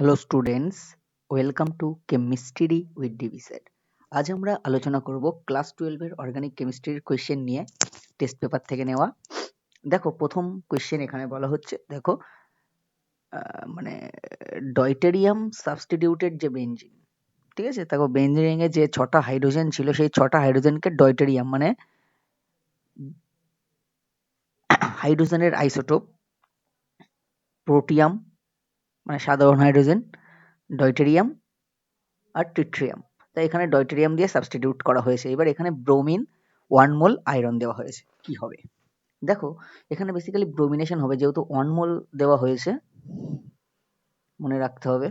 Hello students welcome to chemistry with DB sir আজ আমরা আলোচনা করব ক্লাস টুয়েলভের অর্গানিক কেমিস্ট্রির কোয়েশ্চেন নিয়ে টেস্ট পেপার থেকে নেওয়া। দেখো, প্রথম কোয়েশ্চেন এখানে বলা হচ্ছে, দেখো মানে ডয়টেরিয়াম সাবস্টিটিউটেড যে বেঞ্জিন ঠিক আছে? দেখো বেঞ্জিনে যে ছটা হাইড্রোজেন ছিল, সেই ছটা হাইড্রোজেনকে ডয়টেরিয়াম মানে হাইড্রোজেনের আইসোটোপ প্রোটিয়াম মানে সাধারণ হাইড্রোজেন ডয়টেরিয়াম আর ট্রিট্রিয়াম তাই এখানে ডয়টেরিয়াম দিয়ে সাবস্টিটিউট করা হয়েছে। এবার এখানে ব্রোমিন ওয়ান মোল আয়রন দেওয়া হয়েছে। কি হবে? দেখো, এখানে বেসিক্যালি ব্রোমিনেশন হবে। যেহেতু ওয়ান মোল দেওয়া হয়েছে, মনে রাখতে হবে।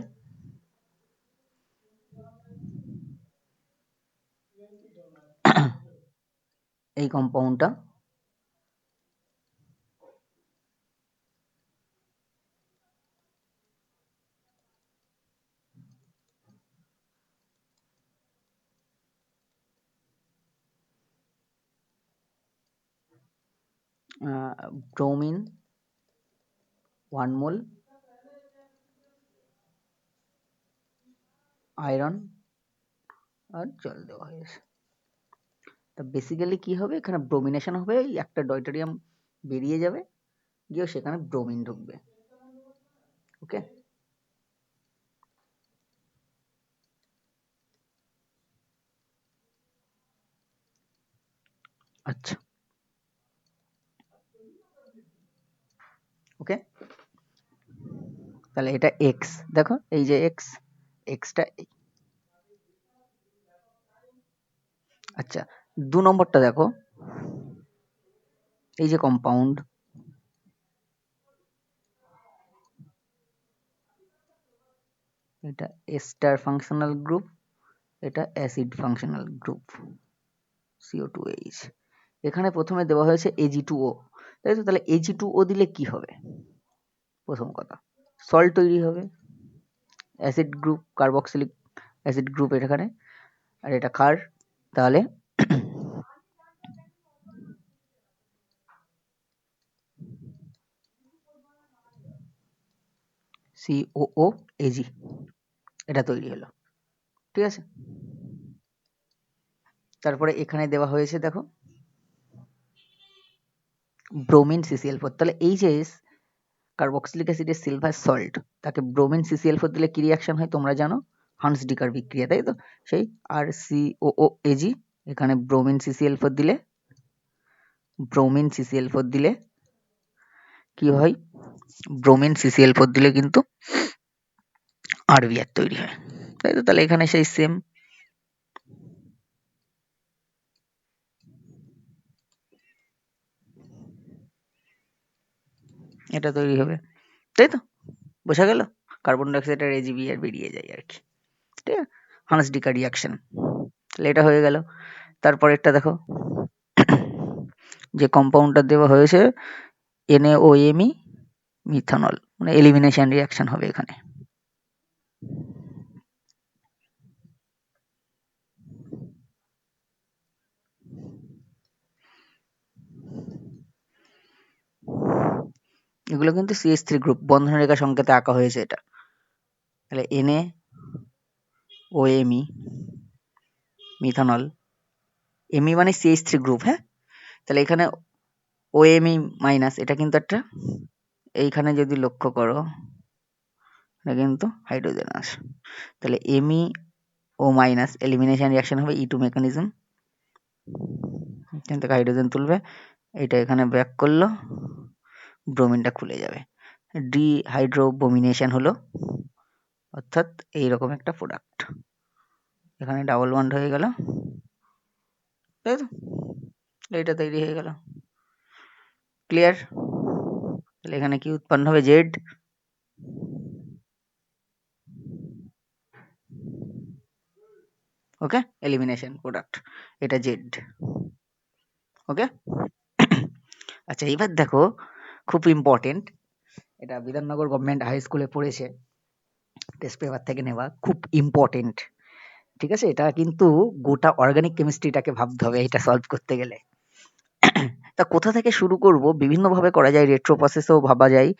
এই কম্পাউন্ডটা ব্রোমিন ওয়ান মোল আয়রন আর জল দেওয়া হয়েছে তা বেসিক্যালি কি হবে? এখানে ব্রোমিনেশন হবে, এই একটা ডয়টেরিয়াম বেরিয়ে যাবে, গিয়ে সেখানে ব্রোমিন ঢুকবে। ওকে আচ্ছা। ওকে? তাহলে এটা এক্স দেখো এই যে এক্স এক্সটা আচ্ছা দু নম্বরটা দেখো, এই যে কম্পাউন্ড এটা এস্টার ফাংশনাল গ্রুপ এটা acid functional group CO two H এখানে প্রথমে দেওয়া হয়েছে এজি টু ও তাই তো তাহলে এজি টু ও দিলে কি হবে? প্রথম কথা। সল্ট তৈরি হবে। Acid group carboxylic acid group এখানে। আর এটা কার তাহলে এজি এটা তৈরি হলো। ঠিক আছে? তারপরে এখানে দেওয়া হয়েছে, দেখো। ব্রোমিন সিসিএল ফোর তাহলে এই যে কার্বক্সিলিক অ্যাসিডের সিলভার সল্ট তাকে bromine C C L four দিলে কি রিয়াকশন হয় তোমরা জানো? হান্স ডিকার বিক্রিয়া, তাই তো? সেই R C O O AG এখানে ব্রোমিন সিসিএল ফোর দিলে ব্রোমিন সিসিএল ফোর দিলে কি হয়? ব্রোমিন সিসিএল ফোর দিলে কিন্তু আরবিআর তৈরি হয়, তাই তো? তাহলে এখানে সেই সেম এটা তৈরি হবে। তাই তো? বোঝা গেল? কার্বন ডাইঅক্সাইডের এজিবি আর বেরিয়ে যায় আর কি। ঠিক আছে? হানস ডিকা রিয়াকশন তাহলে এটা হয়ে গেল। তারপর তারপরেরটা দেখো। যে কম্পাউন্ডটা দেওয়া হয়েছে N A O M E methanol মানে এলিমিনেশন রিয়াকশন হবে এখানে। এগুলো কিন্তু সিএস থ্রি গ্রুপ বন্ধন রেখা সংকেতে আঁকা হয়েছে এটা। তাহলে N A M E methanol M E মানে সিএইচ থ্রি গ্রুপ হ্যাঁ? তাহলে এখানে ও এমই মাইনাস এটা কিন্তু একটা, এইখানে যদি লক্ষ্য করো, এটা কিন্তু হাইড্রোজেন আস তাহলে M E O minus elimination reaction হবে ই টু মেকানিজম এখান থেকে হাইড্রোজেন তুলবে, এটা এখানে ব্যাক করল। ব্রোমিনটা খুলে যাবে। ডিহাইড্রোবোমিনেশন হলো, অর্থাৎ এইরকম একটা প্রোডাক্ট এখানে ডাবল বন্ড হয়ে গেল। তাই তো এইটা তৈরি হয়ে গেল। ক্লিয়ার তাহলে এখানে কি উৎপন্ন হবে? জেড ওকে এলিমিনেশন প্রোডাক্ট এটা জেড ওকে আচ্ছা এবার দেখো খুব ইম্পর্টেন্ট এটা বিধাননগর গভর্নমেন্ট হাই স্কুলে পড়েছে টেস্ট পেপার থেকে নেওয়া, খুব ইম্পর্টেন্ট ঠিক আছে? এটা কিন্তু গোটা অর্গানিক কেমিস্ট্রিটাকে ভাবতে হবে, এটা সলভ করতে গেলে। তা কোথা থেকে শুরু করব? বিভিন্নভাবে করা যায় রেট্রো প্রসেসেও ভাবা যায়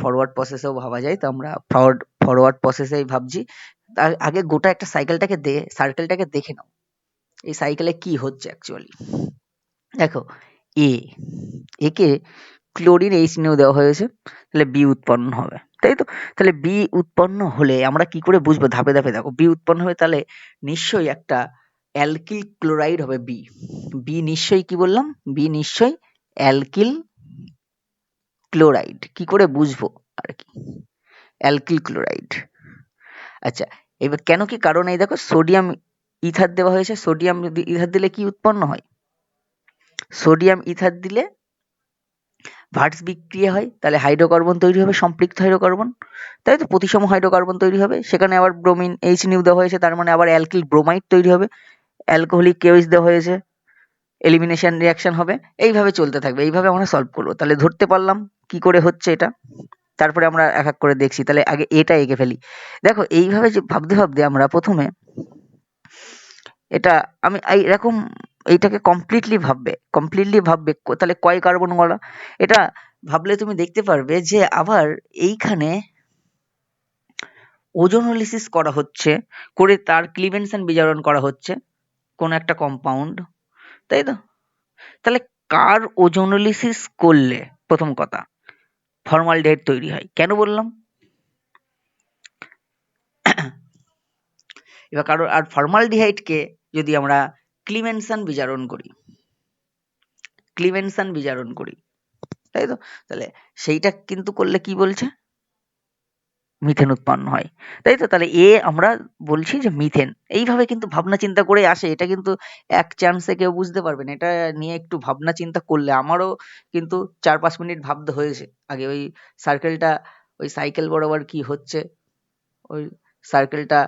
ফরওয়ার্ড প্রসেসেও ভাবা যায়। তো আমরা ফরওয়ার্ড ফরওয়ার্ড প্রসেসেই ভাবছি। তার আগে গোটা একটা সাইকেলটাকে দে সার্কেলটাকে দেখে নাও। এই সাইকেলে কি হচ্ছে অ্যাকচুয়ালি দেখো এ একে ক্লোরিন এইচ নিয়েও দেওয়া হয়েছে, তাহলে বি উৎপন্ন হবে। তাই তো? তাহলে বি উৎপন্ন হলে আমরা কি করে বুঝব? ধাপে ধাপে দেখো বি উৎপন্ন হবে তাহলে নিশ্চয়ই একটা অ্যালকিল ক্লোরাইড হবে বি বি নিশ্চয়ই কি বললাম? বি নিশ্চয়ই অ্যালকিল ক্লোরাইড। কি করে বুঝব? আর কি? Alkyl chloride. আচ্ছা এবার কেন কি কারণ এই দেখো, সোডিয়াম ইথার দেওয়া হয়েছে, সোডিয়াম ইথার দিলে কি উৎপন্ন হয়? সোডিয়াম ইথার দিলে ভার্টস বিক্রিয়া হয়, তাহলে হাইড্রোকার্বন তৈরি হবে, সম্পৃক্ত হাইড্রোকার্বন তাই তো প্রতিসম হাইড্রোকার্বন তৈরি হবে, সেখানে আবার ব্রোমিন এইচ নিউ দেওয়া হয়েছে, তার মানে আবার অ্যালকিল ব্রোমাইড তৈরি হবে অ্যালকোহলিক কেওইস দেওয়া হয়েছে এলিমিনেশন রিয়াকশন হবে, এইভাবে চলতে থাকবে, এইভাবে আমরা সলভ করব। তাহলে ধরতে পারলাম কি করে হচ্ছে এটা, তারপরে আমরা এক এক করে দেখছি, তাহলে আগে এটা এঁকে ফেলি। দেখো, এইভাবে যে ভাবতে ভাবতে আমরা প্রথমে, এটা আমি এরকম এইটাকে কমপ্লিটলি ভাববে কমপ্লিটলি ভাববে তাহলে কয় কার্বন বলা এটা ভাবলে তুমি দেখতে পারবে যে আবার এইখানে ওজোনোলিসিস করা হচ্ছে, করে তার ক্লিভেনশন বিজারণ করা হচ্ছে, কোন একটা কম্পাউন্ড তাই তো? তাহলে কার ওজোনোলিসিস করলে? প্রথম কথা ফর্মালডিহাইড তৈরি হয়। কেন বললাম? এবার কারও, আর ফর্মালডিহাইডকে যদি আমরা ক্লিমেনশন বিজারণ করি। ক্লিমেনশন বিজারণ করি। তাই তো? তাহলে সেইটা কিন্তু করলে কি বলছে? মিথেন উৎপন্ন হয়। তাই তো? তাহলে এ আমরা বলছি যে মিথেন। এইভাবে কিন্তু ভাবনা চিন্তা করে আসে। এটা কিন্তু এক চান্সে কেউ বুঝতে পারবে না। এটা নিয়ে একটু ভাবনা চিন্তা করলে আমারও কিন্তু চার পাঁচ মিনিট ভাবতে হয়েছে। আগে ওই সার্কেলটা ওই সাইকেল বরাবর কি হচ্ছে? ওই সার্কেলটা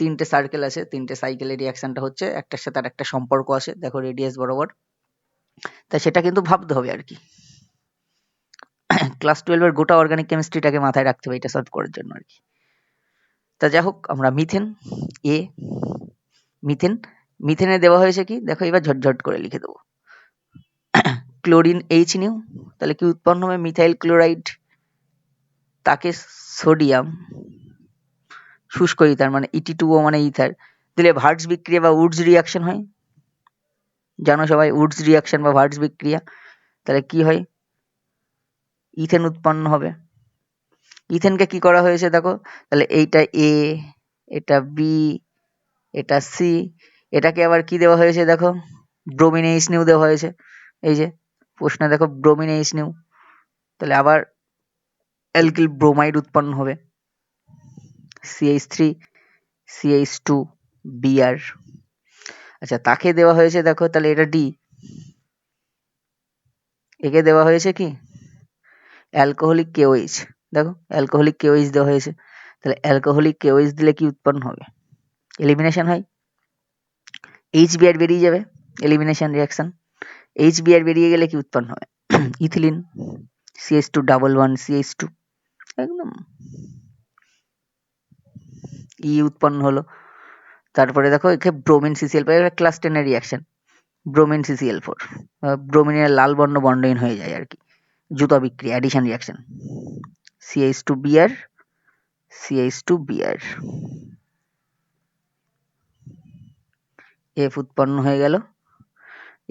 তিনটে সার্কেল আছে, তিনটে সাইকেলের রিয়াকশনটা হচ্ছে, একটার সাথে আর একটা সম্পর্ক আছে, দেখো রেডিয়াস বরাবর। তা সেটা কিন্তু ভাবতে হবে আর কি। ক্লাস টুয়েলভের গোটা অর্গানিক কেমিস্ট্রিটাকে মাথায় রাখতে হবে, এটা সলভ করার জন্য আর কি। তা যাই হোক, আমরা মিথেন এ মিথেন মিথেনে দেওয়া হয়েছে কি? দেখো এবার ঝটঝট করে লিখে দেবো। ক্লোরিন এইচ নিউ তাহলে কি উৎপন্ন হবে? মিথাইল ক্লোরাইড তাকে সোডিয়াম শুষ্ক ইথার মানে ইটি টু ও মানে ইথার। দিলে ভার্টস বিক্রিয়া বা উডস রিয়াকশন হয়? জানো সবাই উডস রিয়াকশন বা ভার্টস বিক্রিয়া? তাহলে কি হয়? ইথেন উৎপন্ন হবে। ইথেনকে কি করা হয়েছে দেখো? তাহলে এইটা এ এটা বি এটা সি এটাকে আবার কি দেওয়া হয়েছে দেখো? ব্রোমিন এইচ নিউ দেওয়া হয়েছে। এই যে, প্রশ্নে দেখো ব্রোমিন এইচ নিউ তাহলে আবার অ্যালকিল ব্রোমাইড উৎপন্ন হবে। C H three C H two B R আচ্ছা তাকে দেওয়া হয়েছে, দেখো, তাহলে এটা ডি একে দেওয়া হয়েছে কি? অ্যালকোহলিক কেওইচ দেখো অ্যালকোহলিক কেওইচ দেওয়া হয়েছে। তাহলে অ্যালকোহলিক কেওইচ দিলে কি উৎপন্ন হবে? এলিমিনেশন হয়। বিআর বেরিয়ে যাবে এলিমিনেশন এইচ বিআর বেরিয়ে গেলে কি উৎপন্ন হবে? Ethylene C S two double one C S two একদম। ই উৎপন্ন হলো। তারপরে দেখো এখানে bromine C C L four class টেনের reaction bromine C C L four ব্রোমিনের লাল বর্ণ বন্ডহীন হয়ে যায় আর কি জুতা বিক্রি addition reaction C H two B R C H two B R F উৎপন্ন হয়ে গেল।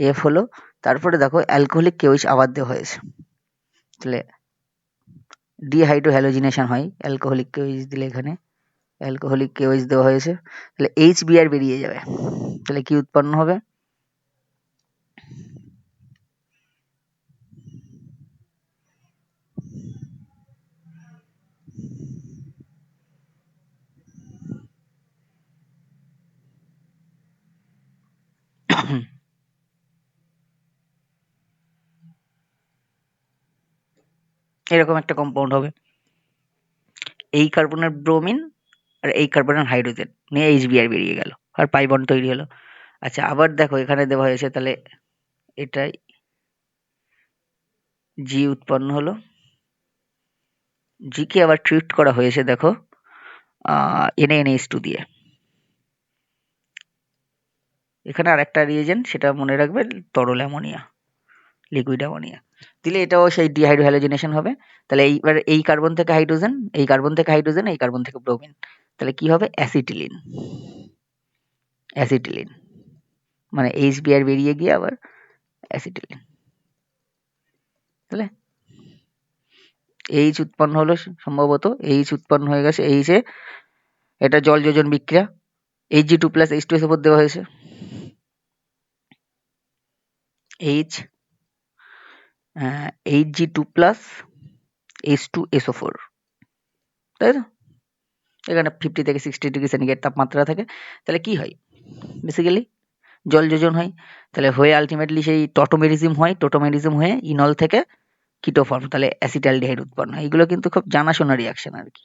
এফ হলো, তারপরে দেখো অ্যালকোহলিক কেউইচ আবার দেওয়া হয়েছে। তাহলে ডিহাইড্রো হ্যালোজিনেশন হয় অ্যালকোহলিক কেউইচ দিলে এখানে। অ্যালকোহলিক কেওইচ দেওয়া হয়েছে, তাহলে এইচ বিআর বেরিয়ে যাবে। তাহলে কি উৎপন্ন হবে? এরকম একটা কম্পাউন্ড হবে। এই কার্বনের ব্রোমিন আর এই কার্বনের হাইড্রোজেন নিয়ে এইচ বিআর বেরিয়ে গেল, আর পাই বন্ড তৈরি হলো। আচ্ছা আবার দেখো এখানে দেওয়া হয়েছে, তাহলে এটাই জি উৎপন্ন হলো। জিকে আবার ট্রিট করা হয়েছে, দেখো এনএএনএইচ টু দিয়ে। এখানে আর একটা রিয়েজেন্ট সেটা মনে রাখবে, তরল অ্যামোনিয়া লিকুইড অ্যামোনিয়া। দিলে এটাও সেই ডিহাইড্রোহ্যালোজেনেশন হবে। তাহলে এইবার এই কার্বন থেকে হাইড্রোজেন এই কার্বন থেকে হাইড্রোজেন এই কার্বন থেকে ব্রোমিন তাহলে কি হবে? অ্যাসিটিলিন অ্যাসিটিলিন মানে এইচ বিআর বেরিয়ে গিয়ে আবার অ্যাসিটিলিন তাহলে? এইচ উৎপন্ন হলো সম্ভবত এইচ উৎপন্ন হয়ে গেছে এইচে এটা জল যোজন বিক্রিয়া। H G two plus H two S ওপর দেওয়া হয়েছে। H H G two plus H two S O four তাই তো? এখানে ফিফটি থেকে সিক্সটি ডিগ্রি সেন্টিগ্রেড তাপমাত্রা থাকে। তাহলে কি হয়? বেসিক্যালি জল যোজন হয়। তাহলে হয়ে আলটিমেটলি সেই টটোমেরিজম হয়। টোটোমেরিজম হয়ে ইনল থেকে কিটোফর্ম তাহলে অ্যাসিটালডিহাইড উৎপন্ন হয়। এগুলো কিন্তু খুব জানাশোনা রিয়াকশন আর কি।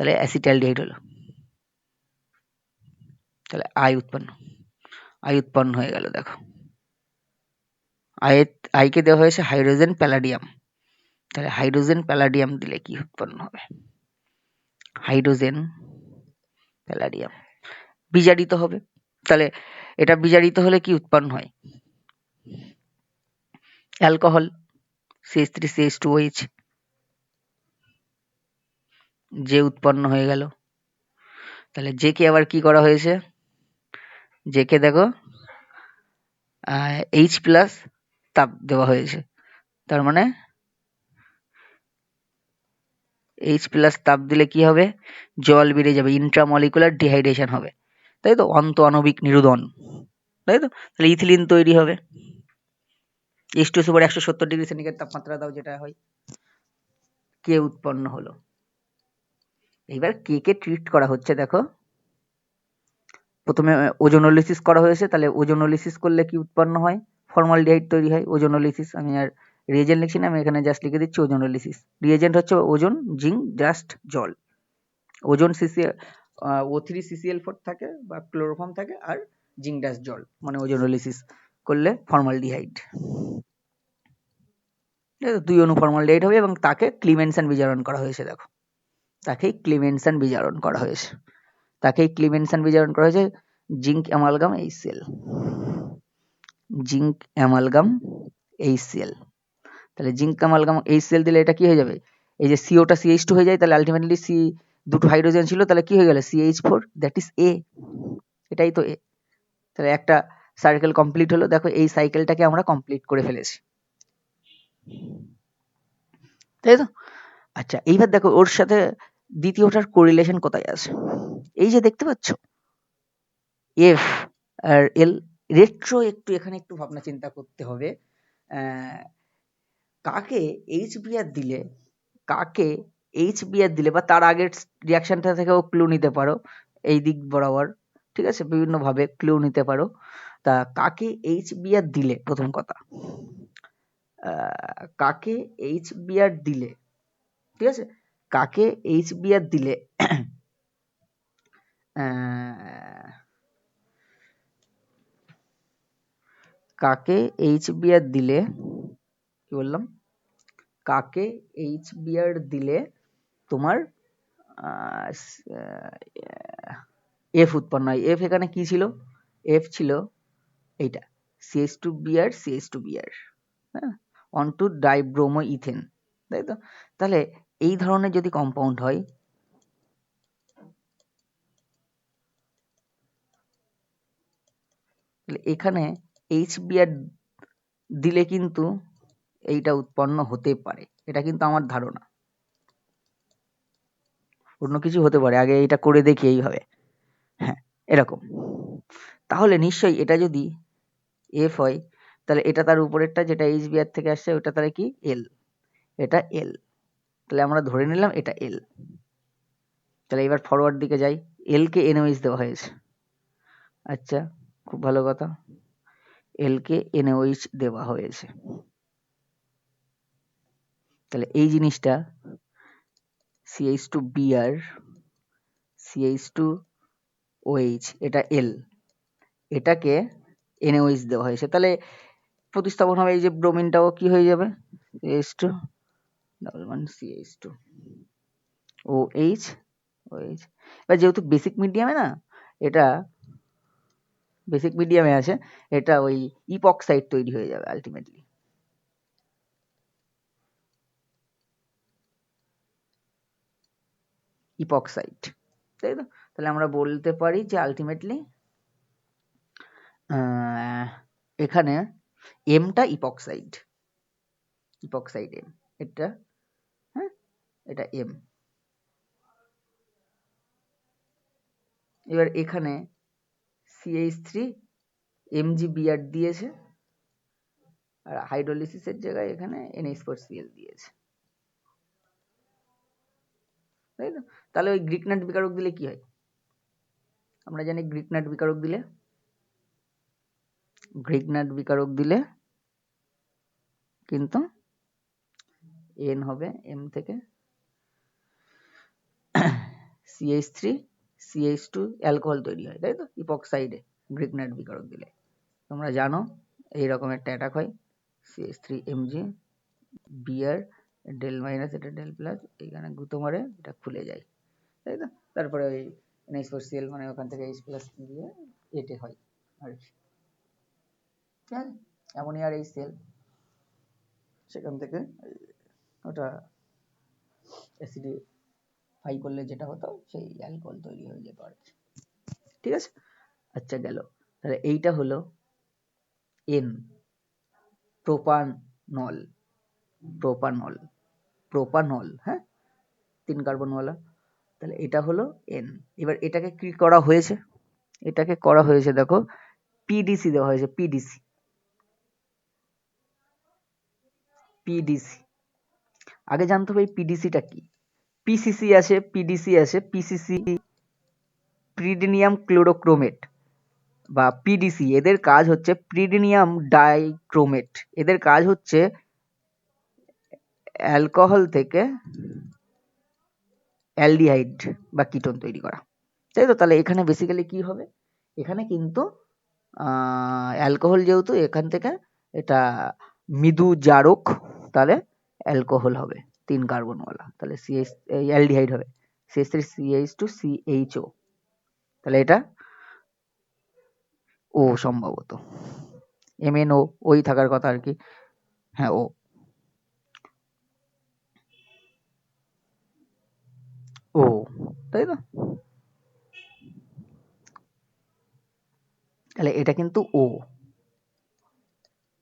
তাহলে অ্যাসিটালডিহাইড হলো। তাহলে আয় উৎপন্ন। আয় উৎপন্ন হয়ে গেল, দেখো। আয়ের আইকে দেওয়া হয়েছে হাইড্রোজেন প্যালাডিয়াম তাহলে হাইড্রোজেন প্যালাডিয়াম দিলে কি উৎপন্ন হবে? হাইড্রোজেন প্যালাডিয়াম বিজারিত হবে। তাহলে এটা বিজারিত হলে কি উৎপন্ন হয়? Alcohol C H three C H two H, যে উৎপন্ন হয়ে গেল। তাহলে যে কে আবার কি করা হয়েছে? যে কে দেখো এইচ প্লাস তাপ দেওয়া হয়েছে। তার মানে এইচ প্লাস তাপ দিলে কি হবে? জল বেড়ে যাবে ইন্ট্রামলিকুলার ডিহাইড্রেশন হবে। তাই তো? অন্ত আণবিক নিরোধন। তাই তো? তাহলে ইথিলিন তৈরি হবে। এইচ টু সুপার একশো সত্তর ডিগ্রি সেন্টিগ্রেড তাপমাত্রা দাও, যেটা হয়। কে উৎপন্ন হলো। এইবার কে কে ট্রিট করা হচ্ছে, দেখো। প্রথমে ওজোনোলিসিস করা হয়েছে, তাহলে ওজোনোলিসিস করলে কি উৎপন্ন হয়? ফর্মালডিহাইড তৈরি হয়, ওজোনোলিসিস, আমি আর রিয়েজেন্ট লিখছি না, আমি এখানে জাস্ট লিখে দিচ্ছি ওজোনোলিসিস রিয়েজেন্ট হচ্ছে ওজন জিঙ্ক জাস্ট জল. ওজন C C O three C C L four থাকে বা ক্লোরোফর্ম থাকে আর জিঙ্ক ডাস্ট জল মানে ওজোনোলিসিস করলে ফর্মালডিহাইড দুই অনু ফর্মালডিহাইড হবে এবং তাকে ক্লিমেনসন বিজারণ করা হয়েছে, দেখো। তাকেই ক্লিমেনসন বিজারণ করা হয়েছে। তাকেই ক্লিমেনসন বিজারণ করা হয়েছে জিঙ্ক অ্যামালগাম এই সেল জিঙ্ক অ্যামালগাম এই সেল তাহলে জিঙ্ক অ্যামালগাম এই সেল দিলে এটা কি হয়ে যাবে? এই যে সিওটা সিএইচ টু হয়ে যায়, তাহলে আলটিমেটলি সি দুটো হাইড্রোজেন ছিল, তাহলে কি হয়ে গেল? C H four that is a এটাই তো এ তাহলে একটা সার্কেল কমপ্লিট হলো। দেখো এই সাইকেলটাকে আমরা কমপ্লিট করে ফেলেছি। তাই তো? আচ্ছা এইবার দেখো ওর সাথে দ্বিতীয়টার কোরিলেশন কোথায় আছে? এই যে দেখতে পাচ্ছ? এফ আর এল রেট্রো একটু এখানে একটু ভাবনা চিন্তা করতে হবে। কাকে এইচ বিআর দিলে, কাকে এইচ বিআর দিলে বা তার আগের রিয়াকশনটা থেকেও ক্লু নিতে পারো, এই দিক বরাবর, ঠিক আছে? বিভিন্নভাবে ক্লু নিতে পারো। তা কাকে এইচ বিআর দিলে? প্রথম কথা। কাকে এইচ বিআর দিলে, ঠিক আছে? কাকে এইচ বিআর দিলে কাকে এইচ বিআর দিলে, কি বললাম? কাকে এইচ বিআর দিলে তোমার এফ উৎপন্ন হয়? এফ এখানে কি ছিল? এফ ছিল এইটা C S two B R C S two B R হ্যাঁ? অন টু ডাইব্রোমো ইথেন তাই তো? তাহলে এই ধরনের যদি কম্পাউন্ড হয়, তাহলে এখানে এইচ বিআর দিলে কিন্তু এইটা উৎপন্ন হতে পারে। এটা কিন্তু আমার ধারণা। অন্য কিছু হতে পারে। আগে এটা করে দেখি এইভাবে। হ্যাঁ এরকম। তাহলে নিশ্চয়ই এটা যদি এফ হয়, তাহলে এটা তার উপরেরটা যেটা এইচ বিআর থেকে আসছে, ওটা তাহলে কি? এল এটা এল তাহলে আমরা ধরে নিলাম এটা এল তাহলে এবার ফরওয়ার্ড দিকে যাই। এল কে এনওএইচ দেওয়া হয়েছে। আচ্ছা খুব ভালো কথা। এল কে এনওএইচ দেওয়া হয়েছে। তাহলে এই জিনিসটা C H two B R C H two O H এটা এল এটাকে এনওএইচ দেওয়া হয়েছে। তাহলে প্রতিস্থাপন হবে এই যে ব্রোমিনটাও কি হয়ে যাবে? H two double one C H two O H O H এবার যেহেতু বেসিক মিডিয়ামে না, এটা বেসিক মিডিয়ামে আছে, এটা ওই ইপক্সাইড তৈরি হয়ে যাবে আলটিমেটলি ইপক্সাইড তাই তো? তাহলে আমরা বলতে পারি যে আলটিমেটলি এখানে এমটা ইপক্সাইড ইপক্সাইড এম এটা হ্যাঁ? এটা এম এবার এখানে সিএইচ থ্রি এমজি বিআর দিয়েছে, আর হাইড্রোলিসিসের জায়গায় এখানে সিএল দিয়েছে। তাই তো? তাহলে ওই গ্রিক নাট বিকারক দিলে কি হয়? আমরা জানি গ্রিক নাট বিকারক দিলে, গ্রিক নাট বিকারক দিলে কিন্তু এন হবে এম থেকে C H three C H two alcohol তৈরি হয়, তাই তো? ইপক্সাইডে গ্রিক নাট বিকারক দিলে। তোমরা জানো এই রকম একটা অ্যাটাক হয় C H three M M G B R del minus এটা ডেল প্লাস এইখানে গুঁতো মারে, এটা খুলে যায়। তাই তো? তারপরে ওই এনএইচ ফোর সিএল মানে ওখান থেকে এইচ প্লাস দিয়ে এটে হয় আর কি। আছে? অ্যামোনিয়ার এই সেল সেখান থেকে ওটা অ্যাসিডি ফাই করলে যেটা হতো, সেই অ্যালকোহল তৈরি হয়ে যেত আর কি। ঠিক আছে? আচ্ছা গেল। তাহলে এইটা হলো এন প্রোপানল প্রোপানল প্রোপানল হ্যাঁ? তিন কার্বনওয়ালা তাহলে এটা হলো এন এবার এটাকে কি করা হয়েছে? এটাকে করা হয়েছে দেখো পিডিসি দেওয়া হয়েছে পিডিসি পিডিসি আগে জানতে হবে এই পিডিসিটা কি? পিসিসি আছে পিডিসি আছে পিসিসি প্রিডিনিয়াম ক্লোরোক্রোমেট বা পিডিসি এদের কাজ হচ্ছে প্রিডিনিয়াম ডাইক্রোমেট এদের কাজ হচ্ছে অ্যালকোহল থেকে অ্যালডিহাইড বা কিটোন তৈরি করা। তাই তো? তাহলে এখানে বেসিক্যালি কি হবে? এখানে কিন্তু অ্যালকোহল যেহেতু, এখান থেকে এটা মৃদু জারক, তাহলে অ্যালকোহল হবে, তিন কার্বনওয়ালা। তাহলে সিএইচ অ্যালডিহাইড হবে। C H three C H two C H O তাহলে এটা ও সম্ভবত। এম এন ও ওই থাকার কথা আর কি। হ্যাঁ ও ও, তাই তো? তাহলে এটা কিন্তু ও।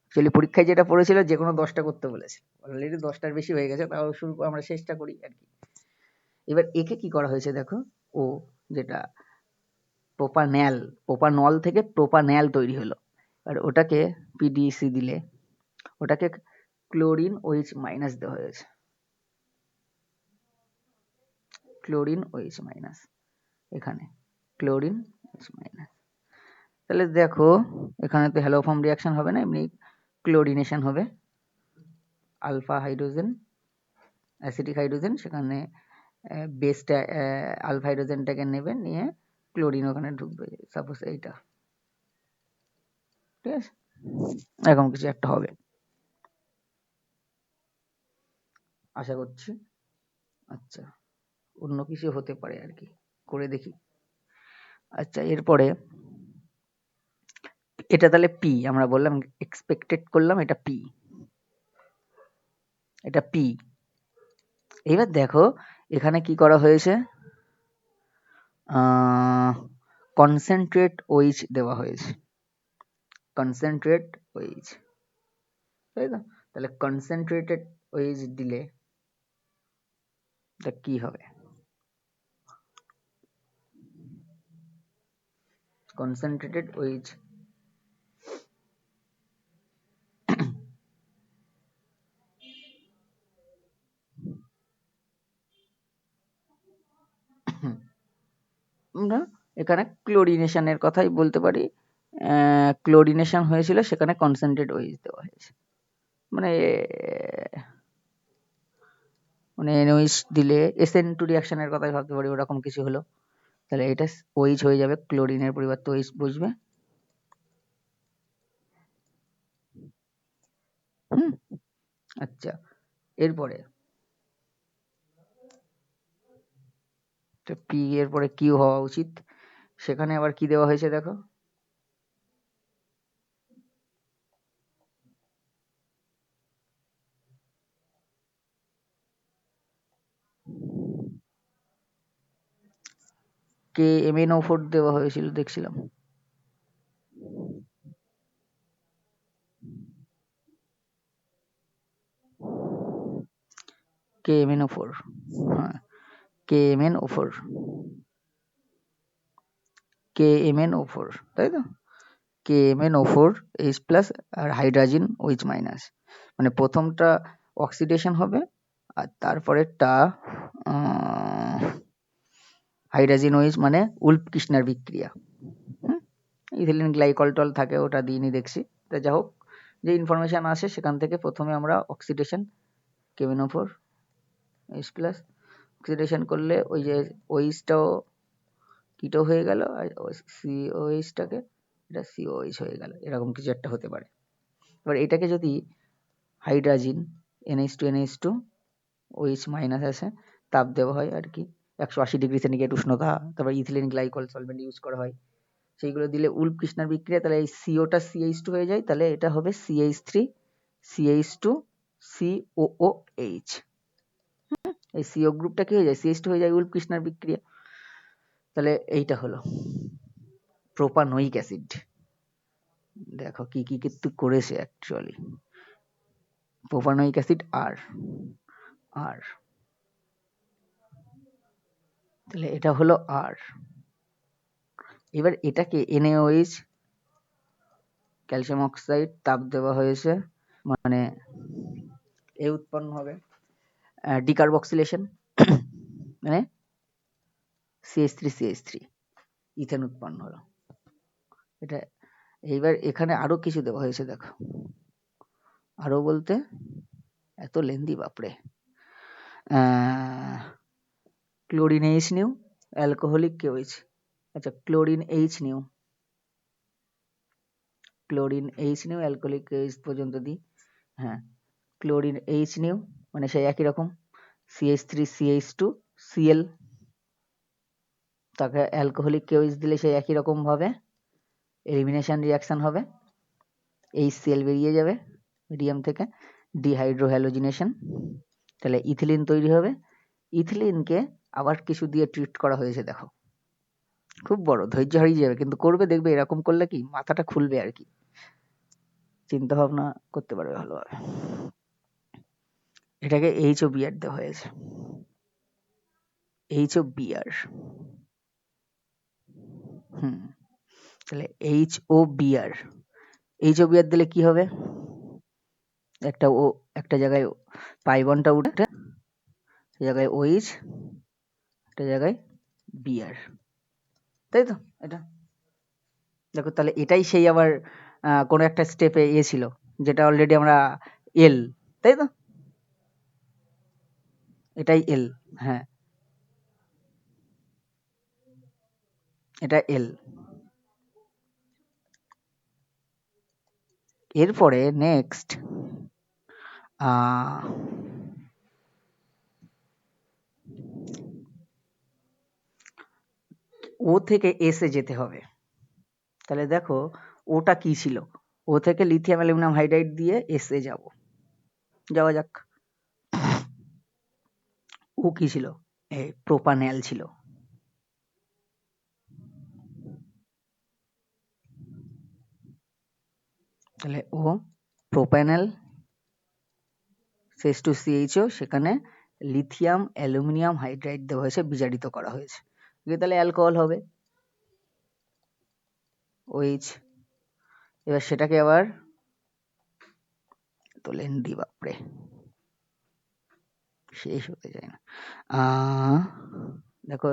অ্যাকচুয়ালি পরীক্ষায় যেটা পড়েছিল যে কোনো দশটা করতে বলেছে। অলরেডি দশটার বেশি হয়ে গেছে, তাও শুরু আমরা শেষটা করি আর কি। এবার একে কি করা হয়েছে দেখো? ও যেটা প্রোপান্যাল প্রোপানল থেকে প্রোপান্যাল তৈরি হলো। আর ওটাকে পিডিসি দিলে, ওটাকে ক্লোরিন ওইচ মাইনাস দেওয়া হয়েছে। ক্লোরিন ওইচ মাইনাস এখানে ক্লোরিন ওইচ মাইনাস তাহলে দেখো, এখানে তো হ্যালোফর্ম রিয়াকশন হবে না, এমনি ক্লোরিনেশন হবে। আলফা হাইড্রোজেন অ্যাসিডিক হাইড্রোজেন সেখানে বেসটা আলফা হাইড্রোজেনটাকে নেবে, নিয়ে ক্লোরিন ওখানে ঢুকবে সাপোজ এইটা। ঠিক আছে? এরকম কিছু একটা হবে। আশা করছি। আচ্ছা। অন্য কিছু হতে পারে আর কি, করে দেখি। আচ্ছা এরপরে এটা তাহলে পি আমরা বললাম এক্সপেক্টেড করলাম, এটা পি এটা পি এবার দেখো, এখানে কি করা হয়েছে? কনসেন্ট্রেট ওইচ দেওয়া হয়েছে। কনসেন্ট্রেট ওইচ তাই তো? তাহলে কনসেন্ট্রেটেড ওইচ দিলে এটা কি হবে? কনসেন্ট্রেটেড ওইচ আমরা এখানে ক্লোরিনেশনের কথাই বলতে পারি। ক্লোরিনেশন হয়েছিল সেখানে কনসেন্ট্রেট ওইচ দেওয়া হয়েছে। মানে মানে এনওইচ দিলে এসএন টু রিয়াকশনের কথাই ভাবতে পারি, ওরকম কিছু হলো। তাহলে এটা ওইচ হয়ে যাবে ক্লোরিনের পরিবর্তে ওইচ বসবে। হম আচ্ছা এরপরে। তো পি এর পরে কিউ হওয়া উচিত। সেখানে আবার কি দেওয়া হয়েছে দেখো? K M N O four দেওয়া হয়েছিল, দেখছিলাম। K M N O four হ্যাঁ K M N O four K M N O four তাই তো? K M N O four H plus আর হাইড্রাজিন ওইচ মাইনাস মানে প্রথমটা অক্সিডেশন হবে আর তারপরেরটা হাইড্রাজিন ওইচ মানে উল্প কৃষ্ণার বিক্রিয়া। হুম? ইথিলিন গ্লাইকল টল থাকে, ওটা দিইনি দেখছি। তা যা হোক, যে ইনফরমেশান আসে সেখান থেকে প্রথমে আমরা অক্সিডেশন কেমিনো ফোর এইচ প্লাস অক্সিডেশন করলে ওই যে ওইচটাও কিটো হয়ে গেল, আর সি সিওএইচটাকে এটা সি সিওএইচ হয়ে গেল, এরকম কিছু একটা হতে পারে। এবার এটাকে যদি hydrazine N H two N H two O H minus আছে তাপ দেওয়া হয় আর কি। একশো আশি ডিগ্রি সেন্টিগ্রেড উষ্ণতা, তারপর ইথিলিন গ্লাইকল সলভেন্ট ইউজ করা হয়। সেইগুলো দিলে উল্প কৃষ্ণার বিক্রিয়া, তাহলে এই সিওটা সিএইচ টু হয়ে যায়, তাহলে এটা হবে C H three C H two C O O H এই সিও গ্রুপটা কি হয়ে যায়? সিএইচ টু হয়ে যায় উল্প কৃষ্ণার বিক্রিয়া। তাহলে এইটা হলো। প্রোপানোইক অ্যাসিড দেখো কি কি কিন্তু করেছে অ্যাকচুয়ালি প্রোপানোইক অ্যাসিড আর আর তাহলে এটা হলো আর এবার এটাকে এনএওএইচ ক্যালসিয়াম অক্সাইড তাপ দেওয়া হয়েছে মানে এ উৎপন্ন হবে ডিকার্বক্সিলেশন মানে C S three C S three ethane উৎপন্ন হলো। এটা, এইবার এখানে আরও কিছু দেওয়া হয়েছে, দেখো। আরও বলতে, এত লেন্দি, বাপরে। Chlorine H new alcoholic K O H আচ্ছা chlorine H new chlorine H new alcoholic K O H পর্যন্ত দিই হ্যাঁ। ক্লোরিন এইচ নিউ মানে সেই একই রকম C H three C H two C L তাকে অ্যালকোহলিক কেওইচ দিলে সেই একই রকম ভাবে এলিমিনেশন রিয়াকশন হবে এই সেল বেরিয়ে যাবে মিডিয়াম থেকে ডিহাইড্রোহ্যালোজিনেশন তাহলে ইথিলিন তৈরি হবে ইথিলিনকে আবার কিছু দিয়ে ট্রিট করা হয়েছে, দেখো। খুব বড়, ধৈর্য হারিয়ে যাবে, কিন্তু করবে, দেখবে, এরকম করলে কি, মাথাটা খুলবে আর কি। চিন্তা ভাবনা করতে পারবে ভালোভাবে। এটাকে এইচ ও বিআর দেওয়া হয়েছে। এইচ ও বিআর হুম, তাহলে H O B R H O B R দিলে কি হবে? একটা ও, একটা জায়গায় পাইবনটা উঠে জায়গায় ওইচ একটা জায়গায় বিআর তাই তো? এটা? দেখো, তাহলে এটাই সেই আবার কোনো একটা স্টেপে ইয়ে ছিল, যেটা অলরেডি আমরা এল তাই তো? এটাই এল হ্যাঁ। এটা এল এরপরে নেক্সট ও থেকে এসে যেতে হবে। তাহলে দেখো, ওটা কি ছিল? ও থেকে লিথিয়াম অ্যালুমিনিয়াম হাইড্রাইড দিয়ে এসে যাব। যাওয়া যাক। ও কি ছিল? প্রোপানেল ছিল। তাহলে ও প্রোপ্যানেল শেষ টু সিএইচও সেখানে লিথিয়াম অ্যালুমিনিয়াম হাইড্রাইড দেওয়া হয়েছে, বিজারিত করা হয়েছে। তাহলে অ্যালকোহল হবে ওইচ এবার সেটাকে আবার তো লেন্দি বাপরে। শেষ হতে যায় না। দেখো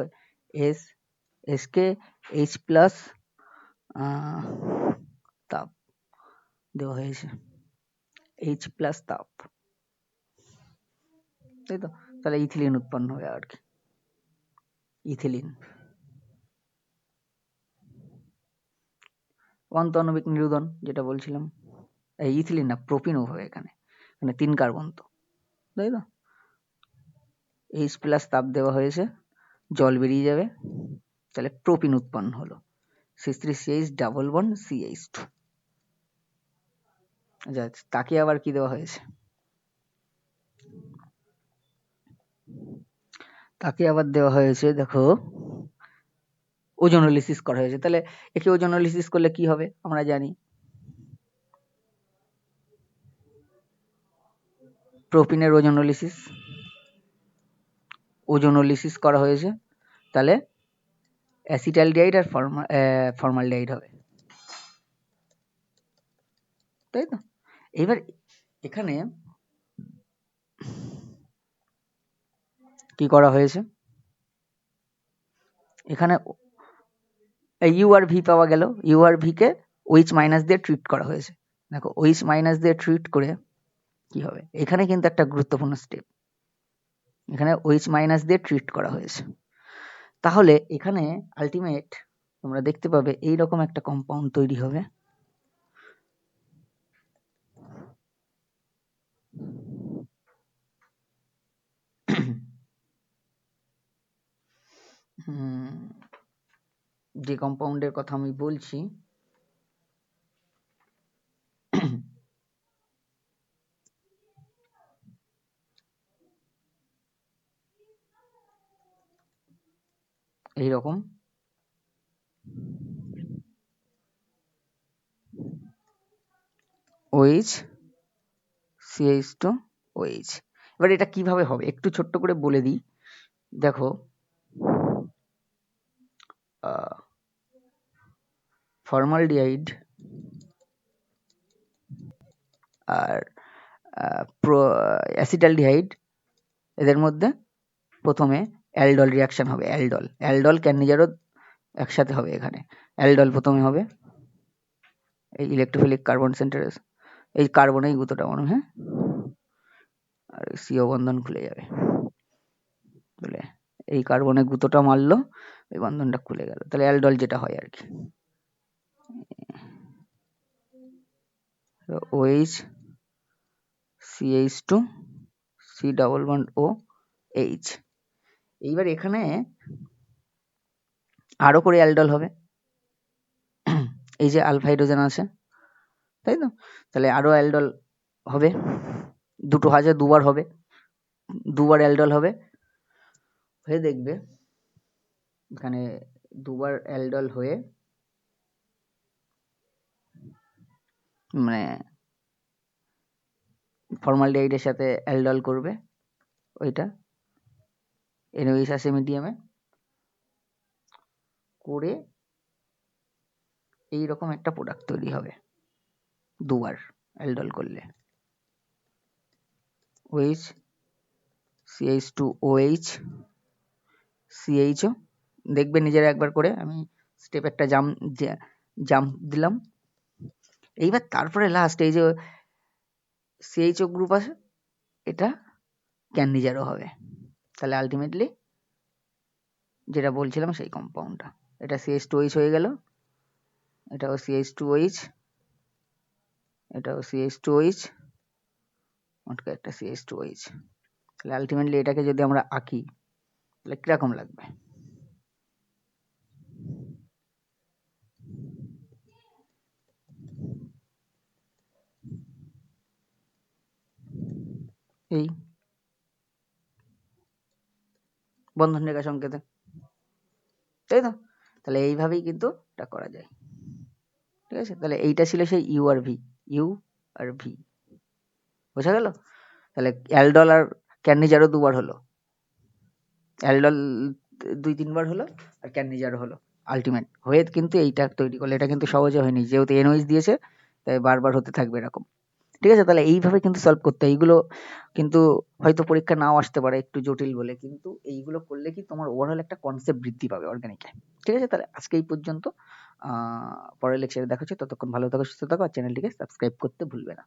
এস এসকে এইচ প্লাস তাপ দেওয়া হয়েছে। এইচ প্লাস তাপ। তাই তো? তাহলে ইথিলিন উৎপন্ন হবে আর কি। ইথিলিন। অন্তঃআণবিক নিরোধন, যেটা বলছিলাম, এই ইথিলিন না, প্রোপিন হবে এখানে মানে তিন কার্বন তো, তাই তো? এইচ প্লাস তাপ দেওয়া হয়েছে, জল বেরিয়ে যাবে, তাহলে প্রোপিন উৎপন্ন হলো six three C H double bond C H two আচ্ছা তাকে আবার কি দেওয়া হয়েছে? তাকে আবার দেওয়া হয়েছে, দেখো ওজোনোলিসিস করা হয়েছে। তাহলে একে ওজোনোলিসিস করলে কি হবে? আমরা জানি। প্রোপিনের ওজোনোলিসিস ওজোনোলিসিস করা হয়েছে। তাহলে অ্যাসিটালডিহাইড আর ফর্মালডিহাইড হবে। তাই তো? এবার এখানে কি করা হয়েছে। এখানে ইউ আর ভি পাওয়া গেল। ইউ আর ভিকে ওইচ মাইনাস দিয়ে ট্রিট করা হয়েছে। দেখো ওইচ মাইনাস দিয়ে ট্রিট করে কি হবে? এখানে কিন্তু একটা গুরুত্বপূর্ণ স্টেপ এখানে ওইচ মাইনাস দিয়ে ট্রিট করা হয়েছে। তাহলে এখানে আলটিমেট তোমরা দেখতে পাবে এই রকম একটা কম্পাউন্ড তৈরি হবে। যে কম্পাউন্ডের কথা আমি বলছি। এইরকম। সিএইচ টু ওইচ এবার এটা কীভাবে হবে? একটু ছোট্ট করে বলে দিই। দেখো ফর্মালডিহাইড আর অ্যাসিটালডিহাইড এদের মধ্যে প্রথমে অ্যালডল রিয়াকশন হবে অ্যালডল অ্যালডল ক্যান্নিজারও একসাথে হবে এখানে। অ্যালডল প্রথমে হবে, এই ইলেকট্রোফিলিক কার্বন সেন্টারেস এই কার্বনেই গুঁতোটা মনে হ্যাঁ আর সিও বন্ধন খুলে যাবে। বলে এই কার্বনে গুঁতোটা মারলো এই বন্ধনটা খুলে গেল। তাহলে অ্যালডল যেটা হয় আর কি। C H two C double bond O H এইবার এখানে আরও করে অ্যালডল হবে। এই যে আলফা হাইড্রোজেন আছে, তাই তো? তাহলে আরও অ্যালডল হবে। দুটো হাজার দুবার হবে। দুবার অ্যালডল হবে। হয়ে দেখবে এখানে দুবার অ্যালডল হয়ে মানে ফর্মালডিহাইডের সাথে অ্যালডল করবে ওইটা। এনওইচ আছে মিডিয়ামে। করে এই রকম একটা প্রোডাক্ট তৈরি হবে দুবার অ্যালডল করলে। O H C H two O H C H O দেখবে নিজেরা একবার করে। আমি স্টেপ একটা জাম জাম্প দিলাম। এইবার তারপরে লাস্ট এই যে সিএইচও গ্রুপ আছে, এটা ক্যান্ডিজারও হবে। তাহলে আলটিমেটলি যেটা বলছিলাম সেই কম্পাউন্ডটা এটা সিএইচ টু এইচ হয়ে গেল। এটাও সিএইচ টু এইচ এটাও সিএইচ টু এইচ মোটকা একটা সিএইচ টু এইচ তাহলে আলটিমেটলি এটাকে যদি আমরা আঁকি, তাহলে কীরকম লাগবে এই বন্ধন রেখা সংকেতে। তাই তো? তাহলে এইভাবেই কিন্তু এটা করা যায়। ঠিক আছে? তাহলে এইটা ছিল সেই U R V U R V বোঝা গেল? তাহলে অ্যালডল আর ক্যান্ডিজারও দুবার হলো। অ্যালডল দুই তিনবার হলো আর ক্যান্ডিজারও হলো। আলটিমেট হয়ে কিন্তু এইটা তৈরি করলে, এটা কিন্তু সহজে হয়নি। যেহেতু এনওইস দিয়েছে, তাই বারবার হতে থাকবে এরকম। ঠিক আছে? তাহলে এইভাবে কিন্তু সলভ করতে হয়। এইগুলো কিন্তু হয়তো পরীক্ষা নাও আসতে পারে, একটু জটিল বলে। কিন্তু এইগুলো করলে কি তোমার ওভারঅল একটা কনসেপ্ট বৃদ্ধি পাবে অর্গানিকে ঠিক আছে? তাহলে আজকে এই পর্যন্ত। পরের লেকচারে দেখা হচ্ছে। ততক্ষণ ভালো থাকো, সুস্থ থাকো। আর চ্যানেলটিকে সাবস্ক্রাইব করতে ভুলবে না।